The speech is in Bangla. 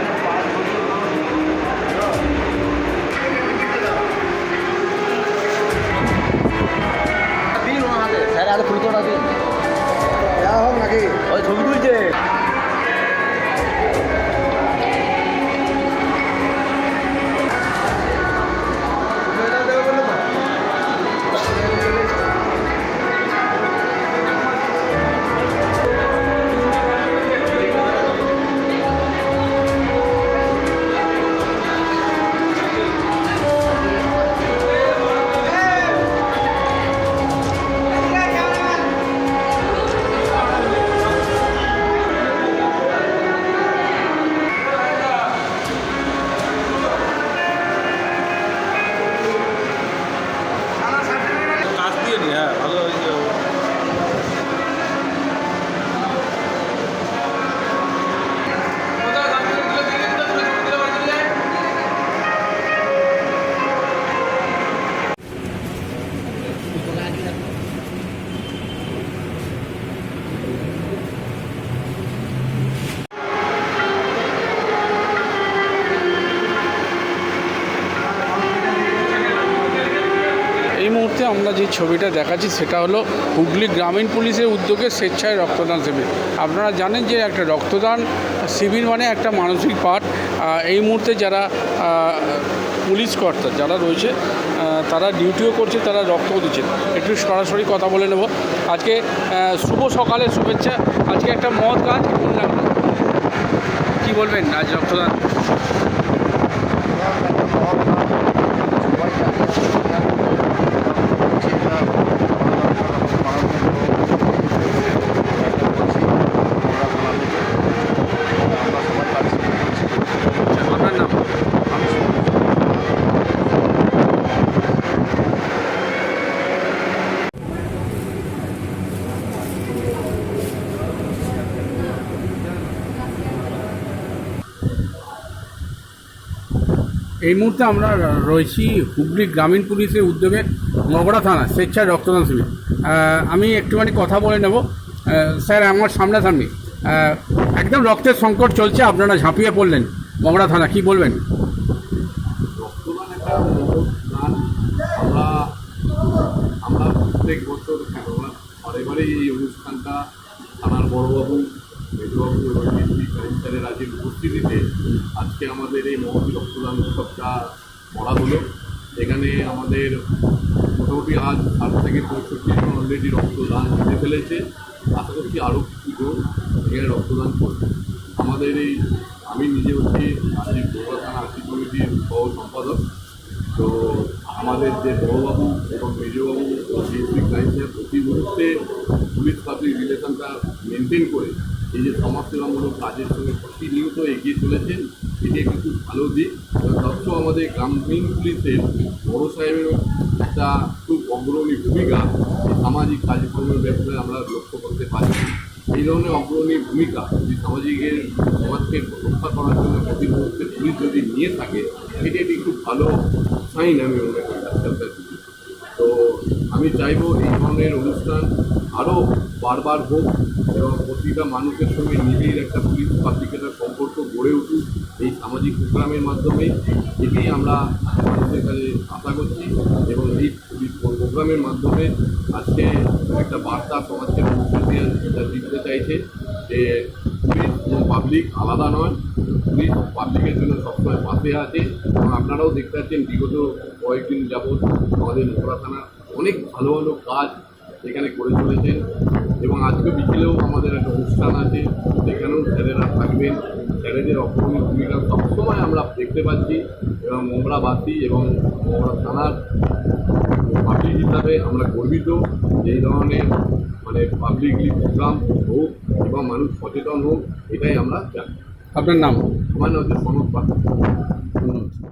নাহলে ওখানে পা মিলে দিন ওনাকে স্যার আরও দিন নাকি। ওই ছবি তুলছে। এই মুহূর্তে আমরা যে ছবিটা দেখাচ্ছি সেটা হলো হুগলি গ্রামীণ পুলিশের উদ্যোগে স্বেচ্ছায় রক্তদান শিবির। আপনারা জানেন যে একটা রক্তদান শিবির মানে একটা মানসিক পাঠ। এই মুহূর্তে যারা পুলিশ কর্তা যারা রয়েছে তারা ডিউটিও করছে, তারা রক্তও দিচ্ছে। একটু সরাসরি কথা বলে নেব। আজকে শুভ সকালের শুভেচ্ছা। আজকে একটা মদ লাগল কী বলবেন আজ রক্তদান আপনার নাম এই মুহূর্তে আমরা রয়েছি হুগলি গ্রামীণ পুলিশের উদ্যোগে মগড়া থানা স্বেচ্ছায় রক্তদান শিবির। আমি একটুখানি কথা বলে নেব। স্যার, আমার সামনাসামনি একদম রক্তের সংকট চলছে, আপনারা ঝাঁপিয়ে পড়লেন। মগড়া থানা, কি বলবেন? আমরা আমরা প্রত্যেক বছর বারে বারে এই অনুষ্ঠানটা থানার বড়বাবু মেজবাবু এবং ডিসি কারিমচারের আজকের উপস্থিতিতে আজকে আমাদের এই মহৎ রক্তদান উৎসবটা করা হলো এখানে আমাদের মোটামুটি আজ ষাট থেকে পঁয়ষট্টি জন অলরেডি রক্তদান করে ফেলেছে আশা করছি আরও কিছু এখানে রক্তদান করবে আমাদের এই আমি নিজে হচ্ছি আর্থিক থানা আর্থিক কমিটির সহ সম্পাদক তো আমাদের যে বড়বাবু এবং মেজবাবু ডিএসপি ক্রাইমে প্রতি মুহূর্তে পুলিশ পাবলিক রিলেশনটা মেনটেন করে এই যে সমাজসেবামূলক কাজের সঙ্গে প্রতিনিয়ত এগিয়ে চলেছেন, এটি একটি খুব ভালো দিক সবচেয়ে আমাদের গ্রামীণ পুলিশের বড় সাহেবের একটা খুব অগ্রণী ভূমিকা সামাজিক কাজকর্মের ব্যাপারে আমরা লক্ষ্য করতে পারি এই ধরনের অগ্রণী ভূমিকা যদি সামাজিকের সমাজকে রক্ষা করার জন্য প্রতি মুহূর্তে পুলিশ যদি নিয়ে থাকে এটি একটি খুব ভালো সাইন আমি মনে করি। তো আমি চাইব এই ধরনের অনুষ্ঠান আরও বারবার হোক এবং প্রতিটা মানুষের সঙ্গে নিবিড় একটা পুলিশ পাবলিকের সম্পর্ক গড়ে উঠুক, এই সামাজিক প্রোগ্রামের মাধ্যমে, এটি আমরা মানুষের কাছে আশা করছি এবং এই প্রোগ্রামের মাধ্যমে আজকে একটা বার্তা সমাজকে পৌঁছে দিতে চাইছে, যে পুলিশ এবং পাবলিক আলাদা নয়, পুলিশ পাবলিকের জন্য সবসময় পাশে আছে এবং আপনারাও দেখতে পাচ্ছেন বিগত কয়েকদিন যাবৎ আমাদের মোহরা থানা অনেক ভালো ভালো কাজ এখানে করে চলেছেন এবং আজকে বিকেলেও আমাদের একটা অনুষ্ঠান আছে সেখানেও স্যারেরা থাকবেন। স্যারেদের অগ্রণী ভূমিকা সবসময় আমরা দেখতে পাচ্ছি এবং মোমরাবাসী এবং মোমরা থানার পাবলিক হিসাবে আমরা গর্বিত এই ধরনের মানে পাবলিকলি প্রোগ্রাম হোক এবং মানুষ সচেতন হোক এটাই আমরা চাই আপনার নাম? আমার নাম হচ্ছে সনদ পাত্র